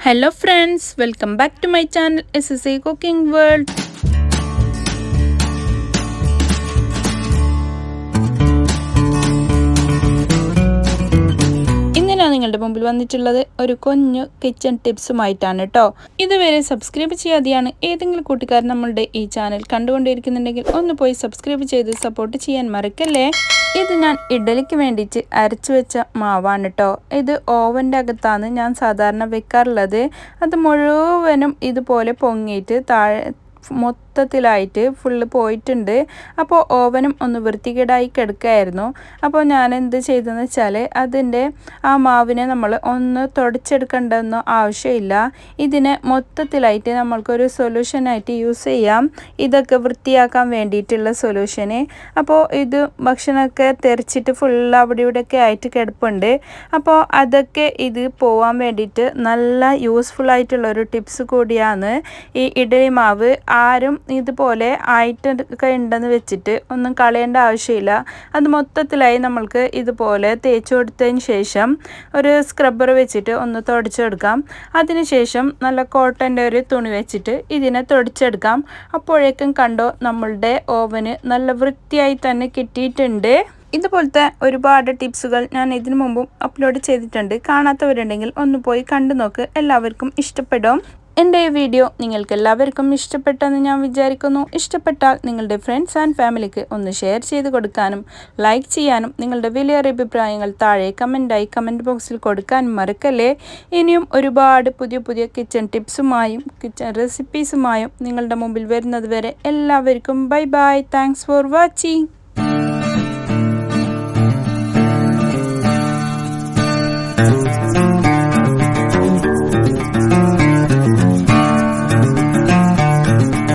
Hello friends welcome back to my channel S S A cooking world ഇങ്ങനെയാണ് നിങ്ങളുടെ മുമ്പിൽ വന്നിട്ടുള്ളത് ഒരു കൊഞ്ഞു കിച്ചൺ ടിപ്സുമായിട്ടാണ് കേട്ടോ ഇതുവരെ സബ്സ്ക്രൈബ് ചെയ്യാതെയാണ് ഏതെങ്കിലും കൂട്ടുകാരൻ നമ്മളുടെ ഈ ചാനൽ കണ്ടുകൊണ്ടിരിക്കുന്നുണ്ടെങ്കിൽ ഒന്ന് പോയി സബ്സ്ക്രൈബ് ചെയ്ത് സപ്പോർട്ട് ചെയ്യാൻ മറക്കല്ലേ? ഇത് ഞാൻ ഇഡലിക്ക് വേണ്ടിയിട്ട് അരച്ചു വെച്ച മാവാണ് കേട്ടോ ഇത് ഓവന്റെ അകത്താണ് ഞാൻ സാധാരണ വെക്കാറുള്ളത്. അത് മുഴുവനും ഇതുപോലെ പൊങ്ങിയിട്ട് താഴെ മൊത്തത്തിലായിട്ട് ഫുള്ള് പോയിട്ടുണ്ട്. അപ്പോൾ ഓവനും ഒന്ന് വൃത്തികേടായി കിടക്കുകയായിരുന്നു. അപ്പോൾ ഞാൻ എന്ത് ചെയ്തെന്ന് വെച്ചാൽ അതിന്റെ ആ മാവിനെ നമ്മൾ ഒന്ന് തുടച്ചെടുക്കേണ്ടതൊന്നും ആവശ്യമില്ല. ഇതിനെ മൊത്തത്തിലായിട്ട് നമ്മൾക്കൊരു സൊല്യൂഷനായിട്ട് യൂസ് ചെയ്യാം. ഇതൊക്കെ വൃത്തിയാക്കാൻ വേണ്ടിയിട്ടുള്ള സൊല്യൂഷന് അപ്പോൾ ഇത് ഭക്ഷണമൊക്കെ തെറിച്ചിട്ട് ഫുള്ള് അവിടെ ഇവിടെയൊക്കെ ആയിട്ട് കിടപ്പുണ്ട്. അപ്പോൾ അതൊക്കെ ഇത് പോവാൻ വേണ്ടിയിട്ട് നല്ല യൂസ്ഫുൾ ആയിട്ടുള്ള ഒരു ടിപ്സ് കൂടിയാണ് ഈ ഇഡലി മാവ്. ആരും ഇതുപോലെ ആയിട്ടൊക്കെ ഉണ്ടെന്ന് വെച്ചിട്ട് ഒന്നും കളയേണ്ട ആവശ്യമില്ല. അത് മൊത്തത്തിലായി നമ്മൾക്ക് ഇതുപോലെ തേച്ച് കൊടുത്തതിന് ശേഷം ഒരു സ്ക്രബ്ബർ വെച്ചിട്ട് ഒന്ന് തുടച്ചെടുക്കാം. അതിനുശേഷം നല്ല കോട്ടന്റെ ഒരു തുണി വെച്ചിട്ട് ഇതിനെ തുടച്ചെടുക്കാം. അപ്പോഴേക്കും കണ്ടോ നമ്മളുടെ ഓവന് നല്ല വൃത്തിയായി തന്നെ കിട്ടിയിട്ടുണ്ട്. ഇതുപോലത്തെ ഒരുപാട് ടിപ്സുകൾ ഞാൻ ഇതിനു മുമ്പും അപ്ലോഡ് ചെയ്തിട്ടുണ്ട്. കാണാത്തവരുണ്ടെങ്കിൽ ഒന്ന് പോയി കണ്ടു നോക്ക് എല്ലാവർക്കും ഇഷ്ടപ്പെടും. എന്റെ ഈ വീഡിയോ നിങ്ങൾക്ക് എല്ലാവർക്കും ഇഷ്ടപ്പെട്ടെന്ന് ഞാൻ വിചാരിക്കുന്നു. ഇഷ്ടപ്പെട്ടാൽ നിങ്ങളുടെ ഫ്രണ്ട്സ് ആൻഡ് ഫാമിലിക്ക് ഒന്ന് ഷെയർ ചെയ്ത് കൊടുക്കാനും ലൈക്ക് ചെയ്യാനും നിങ്ങളുടെ വിലയേറിയ അഭിപ്രായങ്ങൾ താഴെ കമന്റായി കമന്റ് ബോക്സിൽ കൊടുക്കാനും മറക്കല്ലേ? ഇനിയും ഒരുപാട് പുതിയ പുതിയ കിച്ചൺ ടിപ്സുമായും കിച്ചൺ റെസിപ്പീസുമായും നിങ്ങളുടെ മുമ്പിൽ വരുന്നത് വരെ എല്ലാവർക്കും bye bye thanks for watching